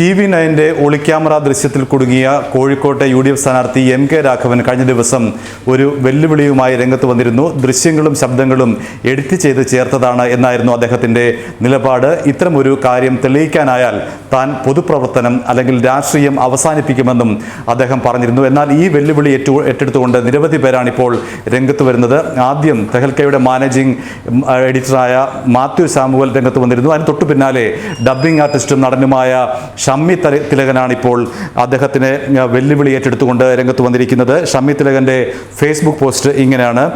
T V നയന്റെ ഒളിക്യാമറ ദൃശ്യത്തിൽ കുടുങ്ങിയ കോഴിക്കോട്ടെ യു ഡി എഫ് സ്ഥാനാർത്ഥി എം കെ രാഘവൻ കഴിഞ്ഞ ദിവസം ഒരു വെല്ലുവിളിയുമായി രംഗത്ത് വന്നിരുന്നു. ദൃശ്യങ്ങളും ശബ്ദങ്ങളും എഡിറ്റ് ചെയ്ത് ചേർത്തതാണ് എന്നായിരുന്നു അദ്ദേഹത്തിന്റെ നിലപാട്. ഇത്തരമൊരു കാര്യം തെളിയിക്കാനായാൽ താൻ പൊതുപ്രവർത്തനം അല്ലെങ്കിൽ രാഷ്ട്രീയം അവസാനിപ്പിക്കുമെന്നും അദ്ദേഹം പറഞ്ഞിരുന്നു. എന്നാൽ ഈ വെല്ലുവിളി ഏറ്റു ഏറ്റെടുത്തുകൊണ്ട് നിരവധി പേരാണിപ്പോൾ രംഗത്ത് വരുന്നത്. ആദ്യം തെഹൽക്കയുടെ മാനേജിംഗ് എഡിറ്ററായ മാത്യു സാമുവൽ രംഗത്ത് വന്നിരുന്നു. അതിന് തൊട്ടു പിന്നാലെ ഡബ്ബിംഗ് ആർട്ടിസ്റ്റും നടനുമായ ഷമ്മി തല- തിലകനാണ് ഇപ്പോൾ അദ്ദേഹത്തിന് വെല്ലുവിളി ഏറ്റെടുത്തുകൊണ്ട് രംഗത്ത് വന്നിരിക്കുന്നത്. ഷമ്മി തിലകന്റെ ഫേസ്ബുക്ക് പോസ്റ്റ് ഇങ്ങനെയാണ്.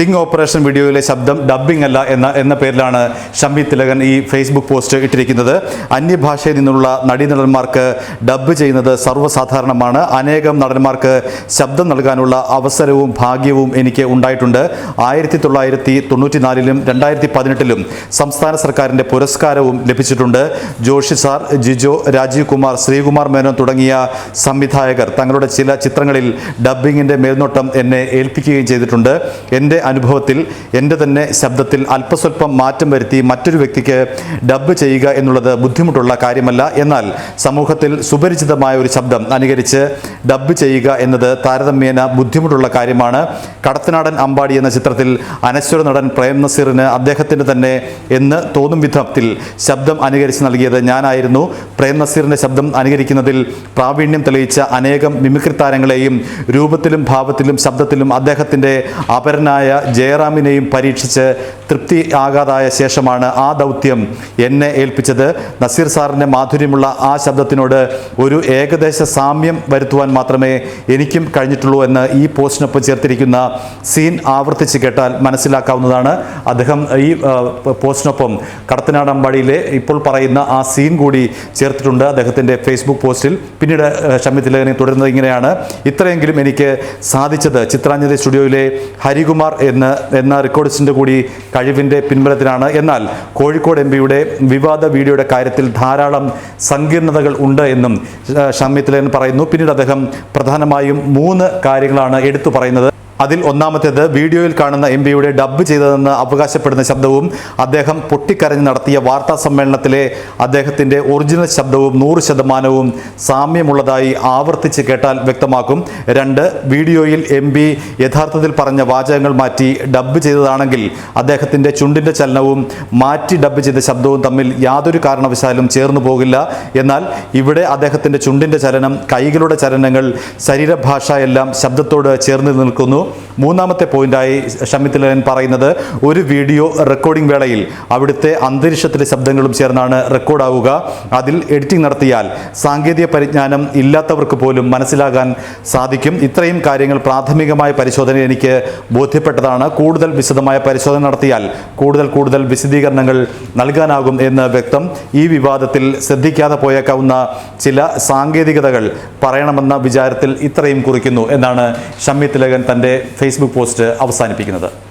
സ്റ്റിംഗ് ഓപ്പറേഷൻ വീഡിയോയിലെ ശബ്ദം ഡബ്ബിംഗ് അല്ല എന്ന എന്ന പേരിലാണ് ഷംബി തിലകൻ ഈ ഫേസ്ബുക്ക് പോസ്റ്റ് ഇട്ടിരിക്കുന്നത്. അന്യഭാഷയിൽ നിന്നുള്ള നടീനടന്മാർക്ക് ഡബ്ബ് ചെയ്യുന്നത് സർവസാധാരണമാണ്. അനേകം നടന്മാർക്ക് ശബ്ദം നൽകാനുള്ള അവസരവും ഭാഗ്യവും എനിക്ക് ഉണ്ടായിട്ടുണ്ട്. ആയിരത്തി തൊള്ളായിരത്തി തൊണ്ണൂറ്റിനാലിലും രണ്ടായിരത്തി പതിനെട്ടിലും സംസ്ഥാന സർക്കാരിന്റെ പുരസ്കാരവും ലഭിച്ചിട്ടുണ്ട്. ജോഷി സാർ ജിജോ രാജീവ് കുമാർ ശ്രീകുമാർ മേനോൻ തുടങ്ങിയ സംവിധായകർ തങ്ങളുടെ ചില ചിത്രങ്ങളിൽ ഡബ്ബിങ്ങിന്റെ മേൽനോട്ടം എന്നെ ഏൽപ്പിക്കുകയും ചെയ്തിട്ടുണ്ട്. എന്റെ അനുഭവത്തിൽ എന്റെ തന്നെ ശബ്ദത്തിൽ അല്പസ്വല്പം മാറ്റം വരുത്തി മറ്റൊരു വ്യക്തിക്ക് ഡബ് ചെയ്യുക എന്നുള്ളത് ബുദ്ധിമുട്ടുള്ള കാര്യമല്ല. എന്നാൽ സമൂഹത്തിൽ സുപരിചിതമായ ഒരു ശബ്ദം അനുകരിച്ച് ഡബ് ചെയ്യുക എന്നത് താരതമ്യേന ബുദ്ധിമുട്ടുള്ള കാര്യമാണ്. കടത്തനാടൻ അമ്പാടി എന്ന ചിത്രത്തിൽ അനശ്വര നടൻ പ്രേം നസീറിന് അദ്ദേഹത്തിന്റെ തന്നെ എന്ന് തോന്നും വിധത്തിൽ ശബ്ദം അനുകരിച്ച് നൽകിയത് ഞാനായിരുന്നു. പ്രേം നസീറിന്റെ ശബ്ദം അനുകരിക്കുന്നതിൽ പ്രാവീണ്യം തെളിയിച്ച അനേകം മിമിക്രി താരങ്ങളെയും രൂപത്തിലും ഭാവത്തിലും ശബ്ദത്തിലും അദ്ദേഹത്തിന്റെ അപരനായ ജയറാമിനെയും പരീക്ഷിച്ച് തൃപ്തി ആകാതായ ശേഷമാണ് ആ ദൗത്യം എന്നെ ഏൽപ്പിച്ചത്. നസീർ സാറിന്റെ മാധുര്യമുള്ള ആ ശബ്ദത്തിനോട് ഒരു ഏകദേശ സാമ്യം വരുത്തുവാൻ മാത്രമേ എനിക്കും കഴിഞ്ഞിട്ടുള്ളൂ എന്ന് ഈ പോസ്റ്റിനൊപ്പം ചേർത്തിരിക്കുന്ന സീൻ ആവർത്തിച്ച് കേട്ടാൽ മനസ്സിലാക്കാവുന്നതാണ്. അദ്ദേഹം ഈ പോസ്റ്റിനൊപ്പം കടത്തനാടമ്പാടിയിലെ ഇപ്പോൾ പറയുന്ന ആ സീൻ കൂടി ചേർത്തിട്ടുണ്ട് അദ്ദേഹത്തിന്റെ ഫേസ്ബുക്ക് പോസ്റ്റിൽ. പിന്നീട് തിലകനെ തുടരുന്നത് ഇങ്ങനെയാണ്. ഇത്രയെങ്കിലും എനിക്ക് സാധിച്ചത് ചിത്രാഞ്ജലി സ്റ്റുഡിയോയിലെ ഹരികുമാർ എന്ന് എന്ന റെക്കോർഡിസ്റ്റിന്റെ കൂടി കഴിവിന്റെ പിൻബലത്തിലാണ്. എന്നാൽ കോഴിക്കോട് എം പിയുടെ വിവാദ വീഡിയോയുടെ കാര്യത്തിൽ ധാരാളം സങ്കീർണതകൾ ഉണ്ട് എന്നും ആ, ഷമ്മി പറയുന്നു. പിന്നീട് അദ്ദേഹം പ്രധാനമായും മൂന്ന് കാര്യങ്ങളാണ് എടുത്തു പറയുന്നത്. അതിൽ ഒന്നാമത്തേത് വീഡിയോയിൽ കാണുന്ന എം പിയുടെ ഡബ്ബ് ചെയ്തതെന്ന് അവകാശപ്പെടുന്ന ശബ്ദവും അദ്ദേഹം പൊട്ടിക്കരഞ്ഞ് നടത്തിയ വാർത്താ സമ്മേളനത്തിലെ അദ്ദേഹത്തിന്റെ ഒറിജിനൽ ശബ്ദവും നൂറ് ശതമാനവും സാമ്യമുള്ളതായി ആവർത്തിച്ച് കേട്ടാൽ വ്യക്തമാക്കും. രണ്ട് വീഡിയോയിൽ എം യഥാർത്ഥത്തിൽ പറഞ്ഞ വാചകങ്ങൾ മാറ്റി ഡബ്ബ് ചെയ്തതാണെങ്കിൽ അദ്ദേഹത്തിന്റെ ചുണ്ടിന്റെ ചലനവും മാറ്റി ഡബ്ബ് ചെയ്ത ശബ്ദവും തമ്മിൽ യാതൊരു കാരണവശാലും ചേർന്നു പോകില്ല. എന്നാൽ ഇവിടെ അദ്ദേഹത്തിന്റെ ചുണ്ടിന്റെ ചലനം കൈകളുടെ ചലനങ്ങൾ ശരീരഭാഷ എല്ലാം ശബ്ദത്തോട് ചേർന്ന് നിൽക്കുന്നു. മൂന്നാമത്തെ പോയിന്റായി ഷമിത്തിലൻ പറയുന്നത് ഒരു വീഡിയോ റെക്കോർഡിംഗ് വേളയിൽ അവിടുത്തെ അന്തരീക്ഷത്തിലെ ശബ്ദങ്ങളും ചേർന്നാണ് റെക്കോർഡാവുക അതിൽ എഡിറ്റിംഗ് നടത്തിയാൽ സാങ്കേതിക പരിജ്ഞാനം ഇല്ലാത്തവർക്ക് പോലും മനസ്സിലാകാൻ സാധിക്കും. ഇത്രയും കാര്യങ്ങൾ പ്രാഥമികമായ പരിശോധന എനിക്ക് ബോധ്യപ്പെട്ടതാണ്. കൂടുതൽ വിശദമായ പരിശോധന നടത്തിയാൽ കൂടുതൽ കൂടുതൽ വിശദീകരണങ്ങൾ നൽകാനാകും എന്ന് വ്യക്തം. ഈ വിവാദത്തിൽ ശ്രദ്ധിക്കാതെ പോയേക്കാവുന്ന ചില സാങ്കേതികതകൾ പറയണമെന്ന വിചാരത്തിൽ ഇത്രയും കുറിക്കുന്നു എന്നാണ് ഷമ്മി തിലകൻ തന്റെ ഫേസ്ബുക്ക് പോസ്റ്റ് അവസാനിപ്പിക്കുന്നത്.